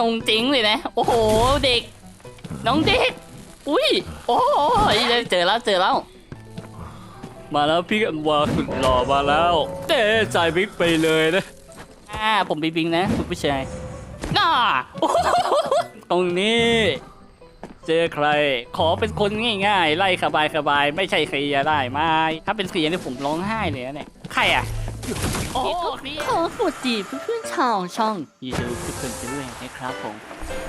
ชงจริงเลยนะ โอ้โห เด็ก น้องเด็ก อุ้ย โอ้ยเจอแล้วเจอแล้ว มาแล้วพี่อันวาสุดหล่อมาแล้วเต้ใจายบิ๊กไปเลยนะอ่าผมบิบิงนะคุณผู้ชายน่าโอ้โหตรงนี้ เจอใคร ขอเป็นคนง่าย ๆ ไล่สบายๆไม่ใช่เคลียร์ได้ไหมถ้าเป็นเคลียร์นี่ผมร้องไห้เลยนะเนี่ยใครอะโอ้ขอสวัสดีเพื่อนๆชาวช่องยูทูบทุกคนด้วย นะครับผม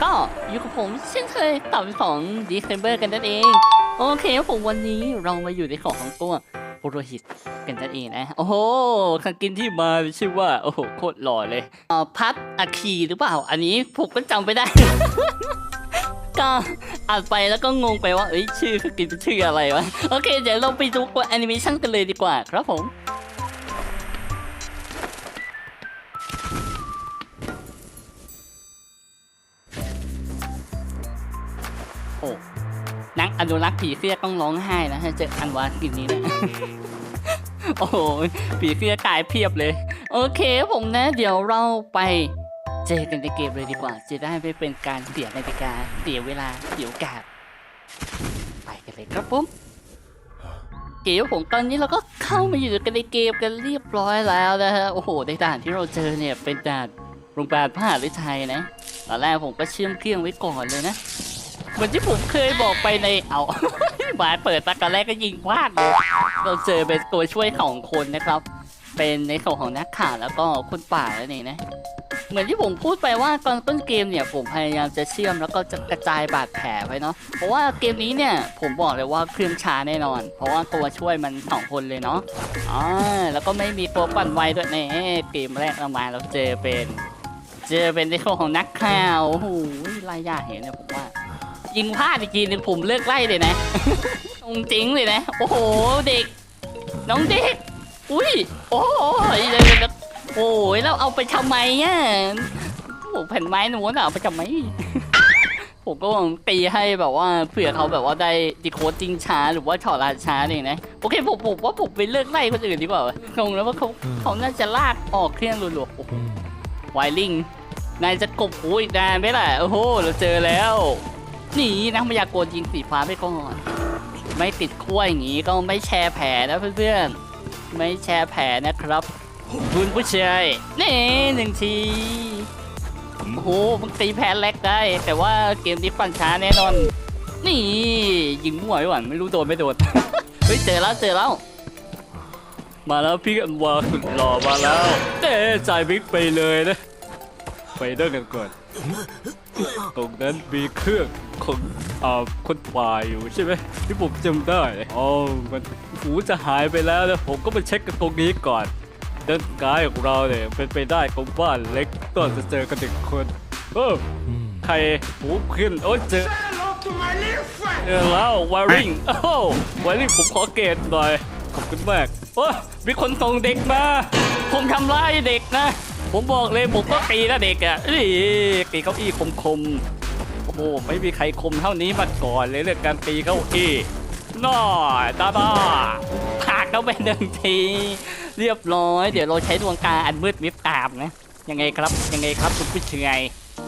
ก็อยู่กับผมเช่นเคยต่อเป็นของดีเซมเบอร์กันนั่นเอง โอเคผมวันนี้เรามาอยู่ในของของตัวปุโรหิตกันนั่นเองนะ โอ้โหคังกินที่มาชื่อว่า โอ้โหโคตรหล่อเลยอ่าพัดอาคีหรือเปล่า อันนี้ผมก็จำไม่ได้ ก็อ่านไปแล้วก็งงไปว่าเอ้ยชื่อคังกินเป็นชื่ออะไรวะ โอเค เดี๋ยวเราไปดูตัวแอนิเมชันกันเลยดีกว่าครับผม อนุรักษ์ผีเสื้อต้องร้องไห้นะถ้าเจออันวากินนี้นะโอ้โหผีเสื้อกายเพียบเลย โอเคผมนะ เดี๋ยวเราไปเจอกันในเกมเลยดีกว่า จะได้ไม่เป็นการเสียนาฬิกาเสียเวลาเสียโอกาสไปกันเลยครับผมเกมผมตอนนี้เราก็เข้ามาอยู่กันในเกมกันเรียบร้อยแล้วนะฮะโอ้โหในด่านที่เราเจอเนี่ยเป็นด่านโรงพยาบาลพระหฤทัยนะตอนแรกผมก็เชื่อมเครื่องไว้ก่อนเลยนะ มือนที่ผมเคยบอกไปในเอาบาเปิดตะกันแรกก็ยิงพลาดเลยเราเจอเป็นตัวช่วยของคนนะครับ เป็นในส่วนของนักข่าวแล้วก็คนป่าแล้วนี่นะเหมือนที่ผมพูดไปว่าตอนต้นเกมเนี่ยผมพยายามจะเชื่อมแล้วก็จะกระจายบาดแผลไว้เนาะเพราะว่าเกมนี้เนี่ยผมบอกเลยว่าเครื่องช้าแน่นอน เพราะว่าตัวช่วยมันสองคนเลยเนาะอ๋อแล้วก็ไม่มีตัวปั่นไวด้วยนี่เกมแรกเรามาเราเจอเป็น เจอเป็นในส่วนของนักข่าวโอ้โหไล่ยากเห็นเนี่ยผมว่า ยิงพลาดอีกทีนึงผมเลิกไล่เลยนะองจริงเลยนะ โอ้โหเด็ก น้องเด็ก อุ้ย โอ้ยเดี๋ยวๆๆโอ้ยแล้วเอาไปทำไมอะโอ้แผ่นไม้หนูน่ะเอาไปทำไมผมก็หวังตีให้แบบว่าเผื่อเขาแบบว่าได้ดีโคดจริงช้าหรือว่าถอดรหัสช้าเองนะโอเคผมผมว่าผมไปเลิกไล่คนอื่นดีกว่าวะคงแล้วว่าเขาเขาน่าจะลากออกเครื่องรัวๆโอ้โหไวลิงนายจะกบหูอีกนานไหมล่ะโอ้โหเราเจอแล้ว หนีนักพยากรณ์ยิงสีฟ้าไปก่อน ไม่ติดขั้วอย่างนี้ก็ไม่แชร์แผลนะเพื่อนๆ ไม่แชร์แผลนะครับคุณผู้ชายนี่หนึ่งทีโอ้โหมันตีแพ้แลกได้ แต่ว่าเกมนี้ปั่นช้าแน่นอน นี่ยิงมั่วไว้หวันไม่รู้โดนไม่โดนเฮ้ยเจอแล้วเจอแล้ว มาแล้วพี่อันวาสุดหล่อมาแล้วเต้ใจายบิ๊กไปเลยนะไปเดินกันก่อน ตรงนั้นมีเครื่องของอ่าคนป่าอยู่ใช่ไหมที่ผมจำได้อ๋อมันหูจะหายไปแล้วนะผมก็มาเช็คกันตรงนี้ก่อนด้านกายของเราเนี่ยเป็นไปได้ของบ้านเล็กก็จะเจอกันหนึ่งคนเออใครหูขึ้นโอ้ยเจอเจอแล้ววาริงโอ้โหวาริงผมขอเกตหน่อยขอบคุณมากโอ้ยมีคนส่งเด็กมาผมทำร้ายเด็กนะ ผมบอกเลยผมก็ตีนะเด็กอะตีเก้าอี้คมๆ โอ้โหไม่มีใครคมเท่านี้มาก่อนเลยเรื่องการตีเก้าอี้น่อยตาบ้าผากเขาไปหนึ่งที เรียบร้อย เดี๋ยวเราใช้ดวงตาอันมืดมิบตามนะ ยังไงครับ ยังไงครับคุณผู้ชาย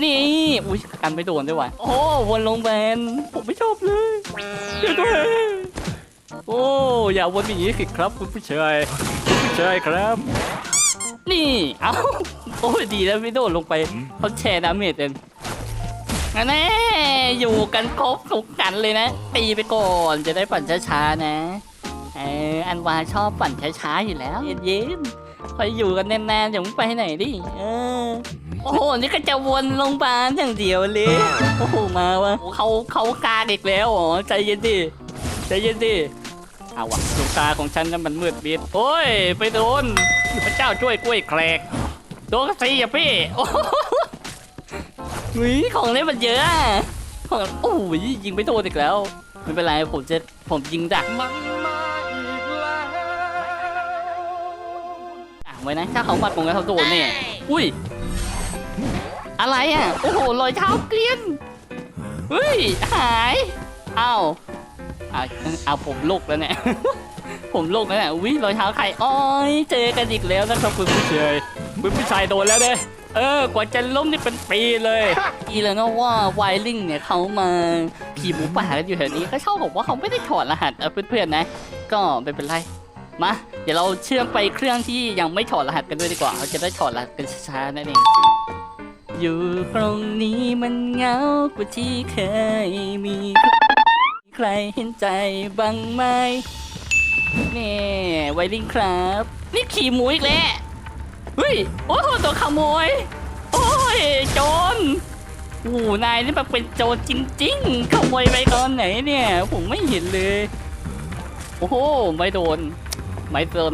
นี่ อุ้ยกันไม่โดนด้วยวะโอ้วนลงแบน ผมไม่ชอบเลยเดี๋ยวด้วยโอ้ อย่าวนอย่างนี้สิครับคุณผู้ชายคุณผู้ชายครับ นี่ เอ้าโอ้ยดีแล้วไม่โดนลงไปเขาแชร์ดาเมจเองงั้นแน่อยู่กันครบทุกกันเลยนะ ตีไปก่อนจะได้ปั่นช้าๆนะเอออันวาชอบปั่นช้าๆอยู่แล้วเย็นๆคอยอยู่กันแน่นๆอย่าเพิ่งไปไหนดิเออโอ้โห นี่ก็จะวนลงพยาบาลอย่างเดียวเลย โอ้โห มาวะเขาเขากลางอีกแล้วอ๋อ ใจเย็นดิ ใจเย็นดิ เอาวะดวงตาของฉันนั้นมันมืดมิด โอ้ย ไปโดน พระเจ้าช่วยกล้วยแครกโดนสิอะพี่โอ้โหหวีของเล่นมันเยอะอะของโอ้ยยิงไม่โดนอีกแล้ว ไม่เป็นไรผมจะผมยิงดักอะไว้นะถ้าเขามาตรงนั้นเขาโดนเนี่ยอุ้ย อะไรอะ โอ้โหรอยเท้าเกลียนเฮ้ย หายเอ้าเอาเอาผมลุกแล้วเนี่ย ผมลุกแล้วเนี่ยวิรอยเท้าใครอ้อยเจอกันอีกแล้วนะครับคุณผู้ชายคุณผู้ชายโดนแล้วเด้เออกว่าจะล้มนี่เป็นปีเลยอีแล้วนะว่าไวลิงเนี่ยเขามาขี่หมูป่ากันอยู่แถวนี้ก็ชอบบอกว่าเขาไม่ได้ถอดรหัสเออเพื่อนๆนะ ก็ไม่เป็นไรมาเดี๋ยวเราเชื่อมไปเครื่องที่ยังไม่ถอดรหัสกันด้วยดีกว่าเราจะได้ถอดรหัสกันช้าๆนั่นเองอยู่ตรงนี้มันเหงากว่าที่เคยมี ใครเห็นใจบ้างไหม นี่ไวลิงครับ นี่ขี่หมูอีกแล้วเฮ้ยโอ้โหตัวขโมย โอ้ยโจรโอ้นายนี่แบบเป็นโจรจริงๆขโมยไปตอนไหนเนี่ย ผมไม่เห็นเลย โอ้โหไม่โดน ไม่โดน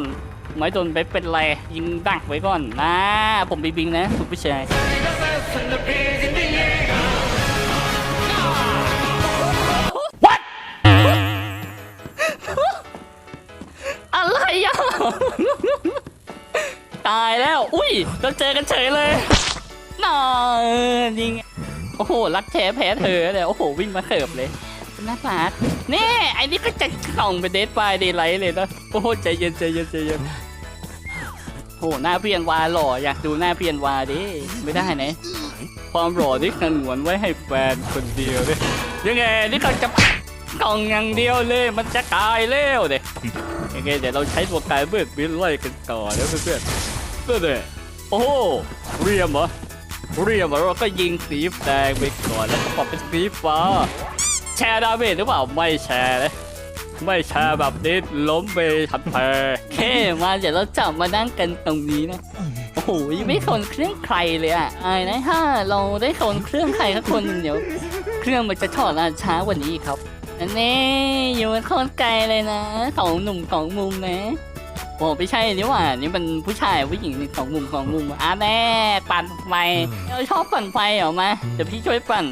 ไม่โดนไปเป็นไรยิงดักไว้ก่อนนะ ผมบีบิงนะคุณผู้ชาย ตายแล้ว อุ้ยเราเจอกันเฉยเลยน่ายิง โอ้โห รักแท้แพ้เธอเลยโอ้โห วิ่งมาเสิร์ฟเลยน่ารักนี่ไอ้นี่ก็จะส่องไปเดทไฟเดย์ไลท์เลยนะ โอ้โห ใจเย็นใจเย็นใจเย็นโอ้โหหน้าเพียนวาหล่อ อยากดูหน้าเพียนวาดิ ไม่ได้นความหล่อที่สงวนไว้ให้แฟนคนเดียวเลยยังไง นี่เขาจะ กล่องอย่างเดียวเลย มันจะกลายแล้วเด็ยังไงเดี๋ยวเราใช้ตัวกายเบิดบินไล่กันต่อนะเพื่อนๆเพื่อนเลยโอ้โหเรียมเหรอเรียมเหรอเราก็ยิงสีแดงไปก่อนแล้วก็ปรับเป็นสีฟ้า แชร์ดาเมจหรือเปล่าไม่แชร์เลยไม่แชร์แบบนี้ล้มไปทันแพ้แค่มาเดี๋ยวเราจับมานั่งกันตรงนี้นะโอ้โหยังไม่คนเครื่องใครเลยอะอายนะถ้าเราได้คนเครื่องใครสักคนเดี๋ยว เครื่องมันจะถอดรหัสช้ากว่านี้ครับ อันนี้อยู่มันโคนไกลเลยนะสองหนุ่มสองมุมนะโอ้ไม่ใช่นี่หว่านี่มันผู้ชายผู้หญิงสองมุมสองมุมอะแน่ปั่นไฟเราชอบปั่นไฟเหรอมาเดี๋ยวพี่ช่วยปั่น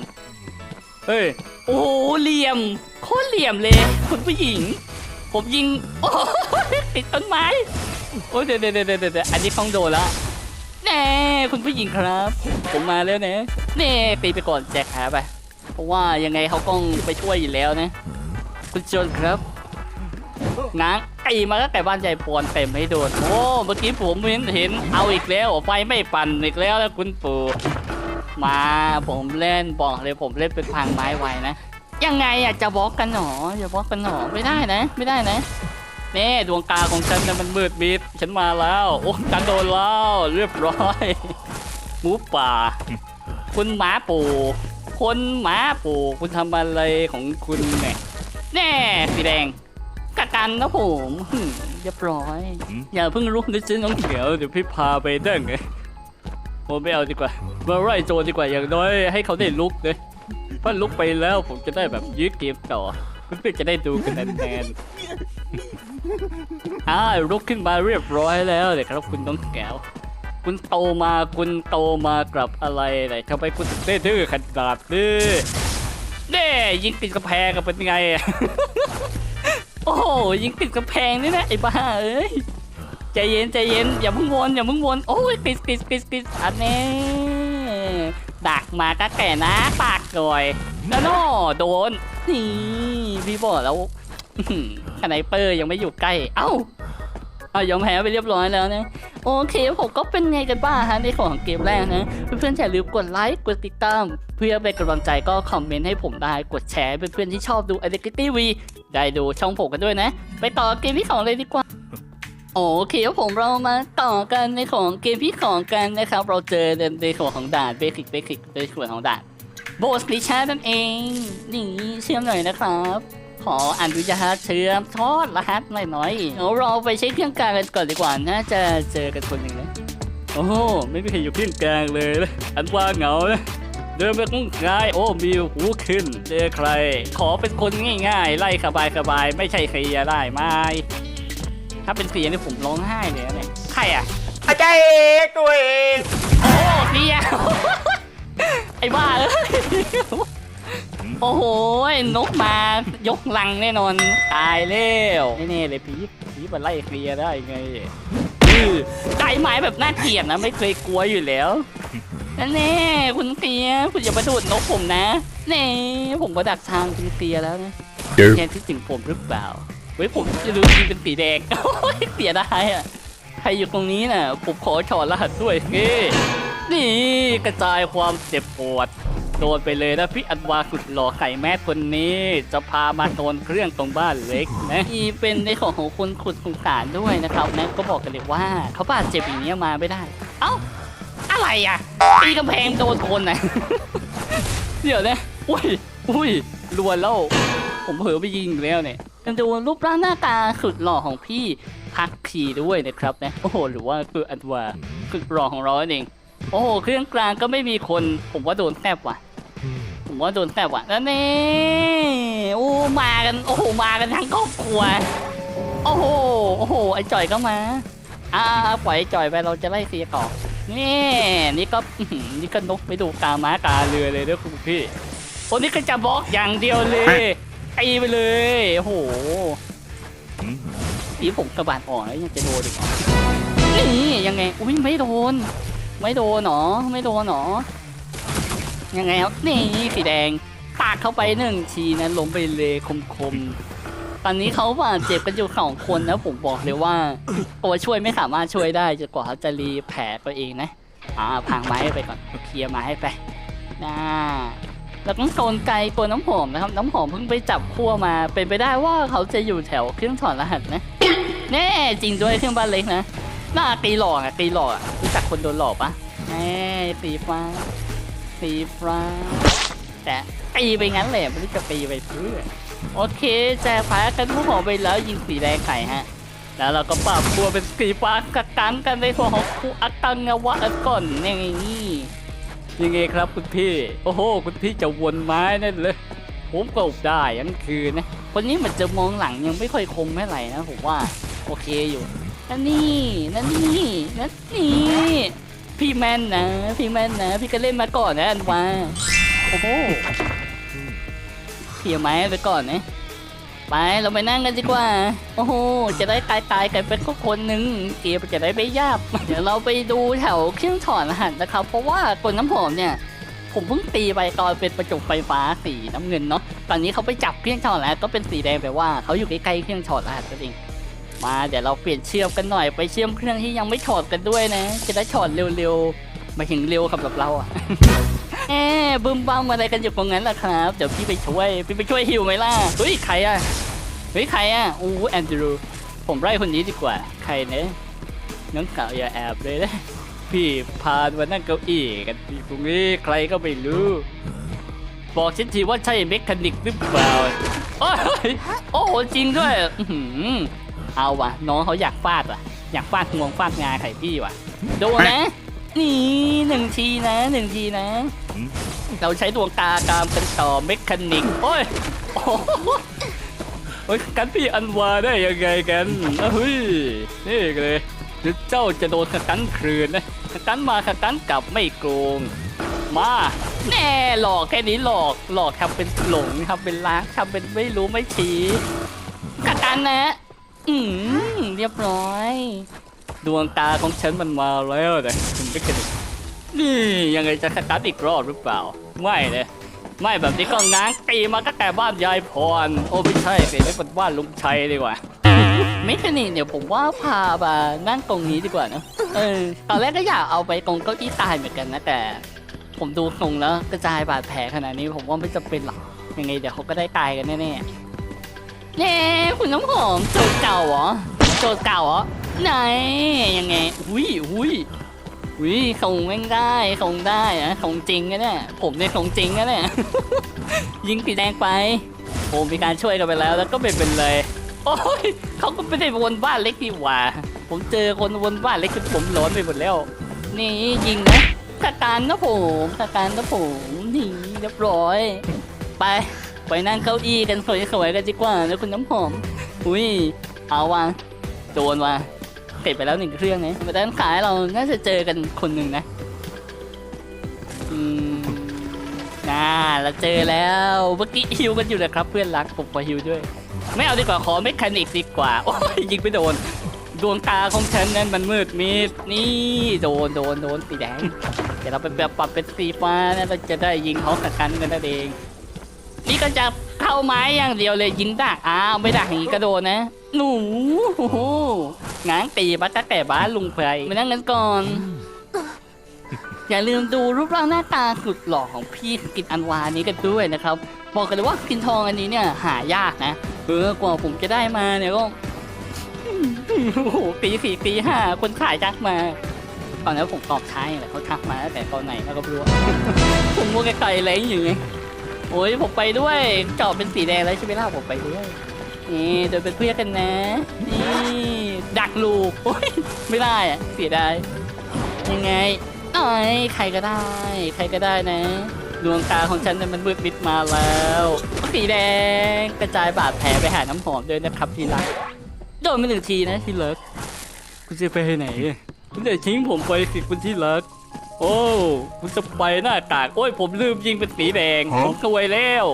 เฮ้ยโอ้โหเหลี่ยมโคตรเหลี่ยมเลยคุณผู้หญิง ผมยิงโอ้ยติดต้นไม้โอ้ยเดี๋ยวเดี๋ยวเดี๋ยวเดี๋ยวอันนี้คล้องโดนละแน่คุณผู้หญิงครับ ผมมาแล้วนะเน่ตีไปก่อนแจกขาไป เพราะว่ายังไงเขาต้องไปช่วยอยู่แล้วนะ คุณโจนครับง้างไอ้มาก็ไก่บ้านใจปวนเต็มให้โดนโอ้เมื่อกี้ผมเห็นเห็นเอาอีกแล้วไฟไม่ปั่นอีกแล้วแล้วคุณปู่มาผมเล่นบอกเลยผมเล่นเป็นพังไม้ไวนะยังไงอะจะบล็อกกันหนออย่าบล็อกกันหนอไม่ได้นะ ไม่ได้นะเน่ดวงตาของฉันนะมันมืดมิดฉันมาแล้วโอ้ฉันโดนแล้วเรียบร้อยหมูป่า คุณหมาปู่ คนหมาปู่คุณทำอะไรของคุณเนี่ยแน่สีแดงกัดกันนะผมหึ่มเรียบร้อย อย่าเพิ่งลุกนะจ๊ะน้องเขียวเดี๋ยวพี่พาไปเด้งไงผมไม่เอาดีกว่ามาไล่โจรดีกว่าอย่างน้อยให้เขาได้ลุกเลยเพราะลุกไปแล้วผมจะได้แบบยืดเกมต่อเพื่อนๆจะได้ดูกันแน่นๆอ่าลุกขึ้นมาเรียบร้อยแล้วเดี๋ยวครับคุณน้องแก้ว คุณโตมาคุณโตมากับอะไรไหนทำไมคุณถึงได้ดื้อขนาดนี้เน่ยิงติดกระแพงกันเป็นไงอะโอ้โหยิงติดกระแพงนี่นะไอ้บ้าเอ้ยใจเย็นใจเย็นอย่าเพิ่งวนอย่าเพิ่งวนโอ้ยติดติดติดติดอันนี้ดักมาก็แก่นะปากก่อยแล้วโน่โดนนี่พี่บอกแล้วสไนเปอร์ยังไม่อยู่ใกล้ เอ้า เอายอมแพ้ไปเรียบร้อยแล้วนะโอเคผมก็เป็นไงกันบ้างฮะในของเกมแรกนะเพื่อนๆอย่าลืมกดไลค์กดติดตาม เพื่อเป็นกำลังใจก็คอมเมนต์ให้ผมได้กดแชร์เพื่อนๆที่ชอบดู a d d i c t v ได้ดูช่องผมกันด้วยนะ ไปต่อเกมที่สองเลยดีกว่าโอเคครับผมเรามาต่อกันในของเกมที่สองกันนะครับ เราเจอในส่วนของด่านเบสิกเบสิกในส่วนของด่านโบสลิชานั่นเองนี่เชื่อมหน่อยนะครับ ออนุญาตเชื่อมทอดรหัสหน่อยๆเดี๋ยวเราไปเช็คเครื่องกลางกันก่อนดีกว่าน่าจะเจอกันคนหนึ่งนะโอ้โหไม่มีใครอยู่เครื่องกลางเลยนะอันว่าเหงานะเดินไปตรงกลางโอ้มีหูขึ้นเจอใคร ขอเป็นคนง่ายๆ ไล่สบายสบายๆไม่ใช่ใครจะได้ไหมถ้าเป็นเสียงนี่ผมร้องไห้เลยนะเนี่ยใครอะอาจารย์เอกตัวเองโอ้เสียไอ้บ้าเอ้ย โอ้โหนกมายกลังแน่นอน ตายแล้วแน่ๆเลยพีบพีบมาไล่เคลียร์ได้ไงอื้อใจไม้แบบน่าเกลียดนะไม่เคยกลัวอยู่แล้วนั่นแน่คุณเคลียร์คุณอย่ามาดูดนกผมนะแน่ผมมาดักทางคุณเคลียร์แล้วนะแทนที่ถึงผมหรือเปล่าเฮ้ยผมจะดูทีเป็นสีแดงโอ้ยเสียดายอะใครอยู่ตรงนี้น่ะผมขอถอดรหัสด้วยเฮ้นี่กระจายความเจ็บปวด โดนไปเลยนะพี่อันวาสุดหล่อไข่แม่คนนี้ จะพามาโดนเครื่องตรงบ้านเล็กนะนี่เป็นในของของคนขุดสงสารด้วยนะครับนะก็บอกกันเลยว่าเขาบาดเจ็บอย่างนี้มาไม่ได้ เอ้า อะไรอะตีกำแพงโดนคนนะเดี๋ยวนะอุ้ยอุ้ยรวนแล้วผมเผลอไปยิงแล้วเนี่ยยังดูรูปร่างหน้าตาสุดหล่อของพี่พักคีด้วยนะครับนะโอ้โหหรือว่าคืออันวาสุดหล่อของเราเองโอ้โหเครื่องกลางก็ไม่มีคน ผมว่าโดนแทบว่ะ ผมว่าโดนแทบว่ะแล้วนี่โอ้มากันโอ้โหมากันทั้งครอบครัวโอ้โหโอ้โหไอ้จ่อยก็มาอ่าปล่อยไอ้จ่อยไปเราจะไล่เสียก่อนนี่นี่ก็นี่ก็นกไปดูกาม้ากาเรือเลยด้วยคุณพี่โอ้นี่ก็จะบล็อกอย่างเดียวเลยตีไปเลยโอ้โหนี่ผมกระบาดอ่อนแล้วยังจะโดนอีกนี่ยังไงอุ้ยไม่โดน ไม่โดนหนอไม่โดนหนอ ยังไงครับนี่สีแดงปากเข้าไปหนึ่งทีนะล้มไปเลยคมๆ ตอนนี้เขาบาดเจ็บกันอยู่สองคนนะผมบอกเลยว่าตัวช่วยไม่สามารถช่วยได้จนกว่าเขาจะรีแผลตัวเองนะอ่าพังไม้ไปก่อนเคลียร์ไม้ไปน่าแล้วต้องโซนไกลตัวน้ำหอมนะครับ น้ำหอมเพิ่งไปจับขั้วมา เป็นไปได้ว่าเขาจะอยู่แถวเครื่องถอดรหัสนะแน่จริงด้วยเครื่องบ้านเล็กนะหน้าตีหลอกอะตีหลอกอะรู้จักคนโดนหลอกปะแน่ตีฟ้า สีฟ้า แต่ตีไปงั้นแหละไม่รู้จะตีไปเพื่อโอเคแจกฟ้ากันผู้หอมไปแล้วยิงสีแดงไข่ฮะ แล้วเราก็ปรับตัวเป็นสีฟ้ากักกันกันในส่วของคูอัตังวะก่อนนี่นี่ยังไงครับคุณพี่ โอ้โห คุณพี่จะวนไม้นั่นเลย ผมก็อุบได้ยังคืนนะคนนี้มันจะมองหลังยังไม่ค่อยคมเท่าไหร่นะผมว่า โอเคอยู่นั่นนี่นั่นนี่นั่นนี่ พี่แมนนะ พี่แมนนะ พี่ก็เล่นมาก่อนนะอันวาโอ้โหเขี่ยไม้ไปก่อนนะไปเราไปนั่งกันดีกว่า โอ้โห จะได้ตายตายกันเป็นก็คนหนึ่งเกียร์จะได้ไม่ยากเดี๋ยวเราไปดูแถวเครื่องถอดรหัสนะครับ เพราะว่าคนน้ำหอมเนี่ย ผมเพิ่งตีไปตอนเป็นประจุไฟฟ้าสีน้ำเงินเนาะ ตอนนี้เขาไปจับเครื่องถอดแล้วก็เป็นสีแดงแปลว่าเขาอยู่ใกล้ๆเครื่องถอดรหัสจริง มาเดี๋ยวเราเปลี่ยนเชื่อมกันหน่อยไปเชื่อมเครื่องที่ยังไม่ถอดกันด้วยนะ จะได้ถอดเร็วๆมาถึงเร็วกับแบบเราอะเอ๊บึมบัมอะไรกันอยู่ตรงนั้นล่ะครับเดี๋ยวพี่ไปช่วยพี่ไปช่วยฮิวไหมล่ะเฮ้ยใครอะเฮ้ยใครอะอู้แอนดรูผมไล่คนนี้ดีกว่า ใครเนี่ยน้องเก่าอย่าแอบเลยนะพี่พามานั่งเก้าอี้กันที่ตรงนี้ใครก็ไม่รู้ บอกฉันทีว่าใช่เมคานิกหรือเปล่าโอ้โหจริงด้วยอื เอาวะน้องเขาอยากฟาดว่ะอยากฟาดงวงฟาดงาไข่พี่ว่ะโดนนะ นี่หนึ่งทีนะหนึ่งทีนะ เราใช้ดวงตากามกันต่อเมคานิกโอ้ยโอ้โหโอ้ยกันพี่อันวาได้ยังไงกันนะเฮ้ยนี่เลยเดี๋ยวเจ้าจะโดนขกันคืนนะขกันมาขกันกลับไม่โกงมาแน่หลอกแค่นี้หลอกหลอกทำเป็นหลงทำเป็นล้างทำเป็นไม่รู้ไม่ชี้ขกันนะ อืมเรียบร้อย ดวงตาของฉันมันมาแล้วนะคุณไม่เคยนี่ยังไงจะคัดอีกรอบหรือเปล่า ไม่เลยไม่แบบนี้ก็ง้างตีมาก็แต่บ้านยายพร โอ้ไม่ใช่สิไม่เป็นบ้านลุงชัยดีกว่า ไม่แค่นี้เดี๋ยวผมว่าพามานั่งตรงนี้ดีกว่านะเออตอนแรกก็อยากเอาไปตรงเก้าอี้ตายเหมือนกันนะแต่ ผมดูทรงแล้วกระจายบาดแผลขนาดนี้ผมว่าไม่จำเป็นหรอกยังไงเดี๋ยวเขาก็ได้ตายกันแน่ๆ เน่คุณน้ำหอมโจทย์เก่าเหรอโจทย์เก่าเหรอไหนยังไงอุ้ยอุ้ยอุ้ยคงแม่งได้คงได้อะคงจริงนะเนี่ยผมเนี่ยคงจริงนะเนี่ยยิงปีแดงไปโอ้มีการช่วยกันไปแล้วแล้วก็เป็นเป็นเลยโอ้ยเขาก็ไม่ได้วนบ้านเล็กดีกว่า ผมเจอคนวนบ้านเล็กจนผมร้อนไปหมดแล้ว นี่ยิงนะสการนะผมสการนะผมนี่เรียบร้อย ไป ไปนั่งเก้าอี้กันสวยๆกันดีกว่านะคุณน้ำหอม อุ้ย เอาว่ะโดนว่ะเสร็จไปแล้วหนึ่งเครื่องนะมาด้านขายเราน่าจะเจอกันคนหนึ่งนะ อืมน่าเราเจอแล้ว เมื่อกี้ฮิวกันอยู่นะครับ เพื่อนรักผมขอฮิวด้วย ไม่เอาดีกว่าขอเมคานิกดีกว่า โอ้ยยิงไม่โดน ดวงตาของฉันนั้นมันมืดมิด นี่โดนโดนโดนสีแดง เดี๋ยวเราไปแบบปรับเป็นสีฟ้านะเราจะได้ยิงเขาสักกันกันนั่นเอง นี่ก็จะเข้าไม้อย่างเดียวเลยยิงดักอ้าวไม่ดักอย่างนี้ก็โดนนะ หนูง้างตีบัตรแต่บ้านลุงไพรมานั่งกันก่อน อย่าลืมดูรูปร่างหน้าตาสุดหล่อของพี่กินอันวานี้กันด้วยนะครับ บอกกันเลยว่ากินทองอันนี้เนี่ยหายากนะเออกว่าผมจะได้มาเนี่ยก็โอ้โหปีสี่ปีห้าคนขายทักมาตอนนั้นผมตอบใช้แหละเขาทักมาแต่ตอนไหนแล้วก็ไม่รู้ผมมัวไกลๆอะไรอยู่ไง โอ้ยผมไปด้วยจอบเป็นสีแดงแล้วใช่ไหมล่ะผมไปด้วยนี่เดินเป็นเพื่อนกันนะนี่ดักลูกโอ้ยไม่ได้อะเสียดายยังไงเอ้ยใครก็ได้ ใครก็ได้นะดวงตาของฉันเนี่ยมันมืดมิดมาแล้วสีแดงกระจายบาดแผลไปหาน้ำหอมด้วยนะครับทีละโดนไปหนึ่งทีนะทีเลิกคุณจะไปไหนคุณจะทิ้งผมไปสิคุณที่รัก โอ้คุณจะไปหน้ากากโอ้ยผมลืมยิงเป็นสีแดงผมซวยแล้ว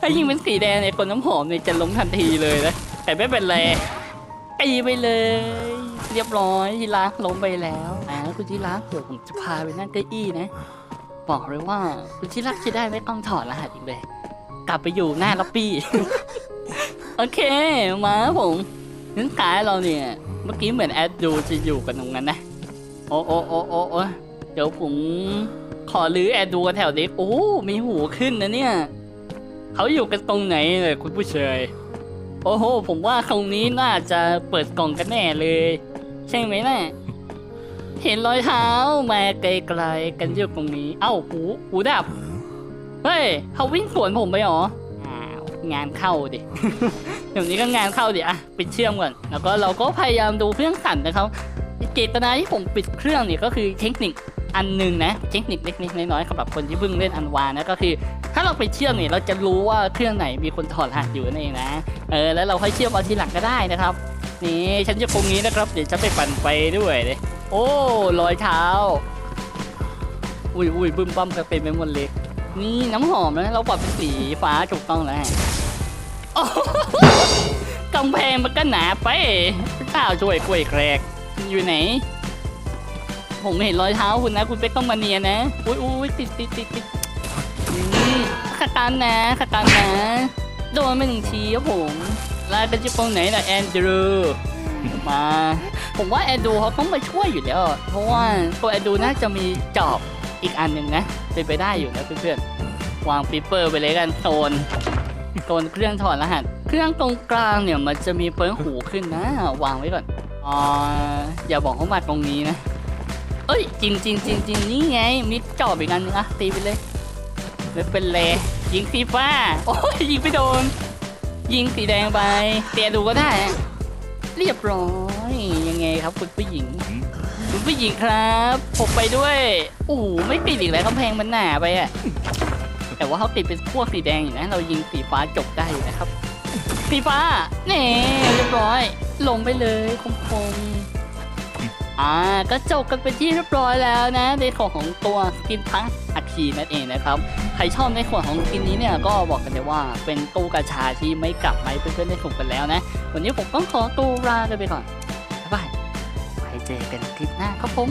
ถ้ายิงเป็นสีแดงเนี่ยคนน้ำหอมเนี่ยจะล้มทันทีเลยนะแต่ไม่เป็นไรตีไปเลย เรียบร้อยที่รักล้มไปแล้วอ่าคุณที่รักเดี๋ยวผมจะพาไปนั่งเก้าอี้นะ บอกเลยว่าคุณที่รักจะได้ไม่ต้องถอดรหัสอีกเลย กลับไปอยู่หน้าล็อบบี้โอเค มาครับผมนึกกายเราเนี่ย เมื่อกี้เหมือนแอดดูจะอยู่กันตรงนั้นนะ โอ้โอ้โอ้โอ้โอ้ เดี๋ยวผมขอรื้อแอดดูกันแถวนี้โอ้ มีหูขึ้นนะเนี่ย เขาอยู่กันตรงไหนเลยคุณผู้ชายโอ้โห ผมว่าตรงนี้น่าจะเปิดกล่องกันแน่เลย ใช่ไหมน่ะเห็นรอยเท้ามาไกลๆกันอยู่ตรงนี้ เอ้าหูหูดับ เฮ้ยเขาวิ่งสวนผมไปหรองานเข้าดิเดี๋ยวนี้ก็งานเข้าดิอะปิดเชื่อมก่อน แล้วก็เราก็พยายามดูเครื่องสั่นนะครับเจตนาที่ผมปิดเครื่องเนี่ยก็คือเทคนิค อันหนึ่งนะเทคนิคเล็กๆน้อยๆสำหรับคนที่เพิ่งเล่นอันวานะก็คือ ถ้าเราไปเชื่อมเนี่ยเราจะรู้ว่าเครื่องไหนมีคนถอดรหัสอยู่นั่นเองนะเออแล้วเราค่อยเชื่อมเอาทีหลังก็ได้นะครับ นี่ฉันจะคงนี้นะครับเดี๋ยวฉันไปปั่นไปด้วยเลยโอ้รอยเท้าอุ้ยอุ้ยบึ้มบั้มกันเต็มไปหมดเลยนี่น้ำหอมนะเราปรับเป็นสีฟ้าถูกต้องแล้วกำแพงมันก็หนาไปข้าวช่วยกล้วยแกรกอยู่ไหน ผมเห็นรอยเท้าคุณนะ คุณเป๊กต้องมาเนียนนะอุ้ยอุ้ยติดติดติดติดอืมขกันนะขกันนะโดนไปหนึ่งทีครับผมแล้วกันจะตรงไหนล่ะแอนดรูมา ผมว่าแอนดรูเขาต้องมาช่วยอยู่แล้ว เพราะว่าตัวแอนดรูน่าจะมีจอบอีกอันหนึ่งนะเป็นไปได้อยู่นะเพื่อนๆวางปีเปอร์ไปเลยกันโซนโซนเครื่องถอดรหัส เครื่องตรงกลางเนี่ยมันจะมีเปิงหูขึ้นนะ วางไว้ก่อนอ่าอย่าบอกเขามาตรงนี้นะ อ้ยจริงจริงจริงจริงนี่ไง มีจอบอีกอันนึงอะตีไปเลยไม่เป็นไรยิงสีฟ้า โอ้ยยิงไปโดน ยิงสีแดงไปเตียดูก็ได้ เรียบร้อยยังไงครับคุณผู้หญิงคุณผู้หญิงครับผมไปด้วยโอ้ไม่ติดอีกแล้วกำแพงมันหนาไปอะแต่ว่าเขาติดเป็นพวกสีแดงอยู่นะเรายิงสีฟ้าจบได้อยู่นะครับสีฟ้าเน่เรียบร้อย ลงไปเลยคมๆ อ่าก็จบกันเป็นที่เรียบร้อยแล้วนะในของของตัวกินทั้งอัคีนั่นเองนะครับใครชอบในส่วนของกินนี้เนี่ยก็บอกกันเลยว่าเป็นตู้กระชาที่ไม่กลับมาเพื่อนๆได้ถูกกันแล้วนะวันนี้ผมต้องขอตัวลากันไปก่อนบ๊ายบายไปเจอกันคลิปหน้าครับผม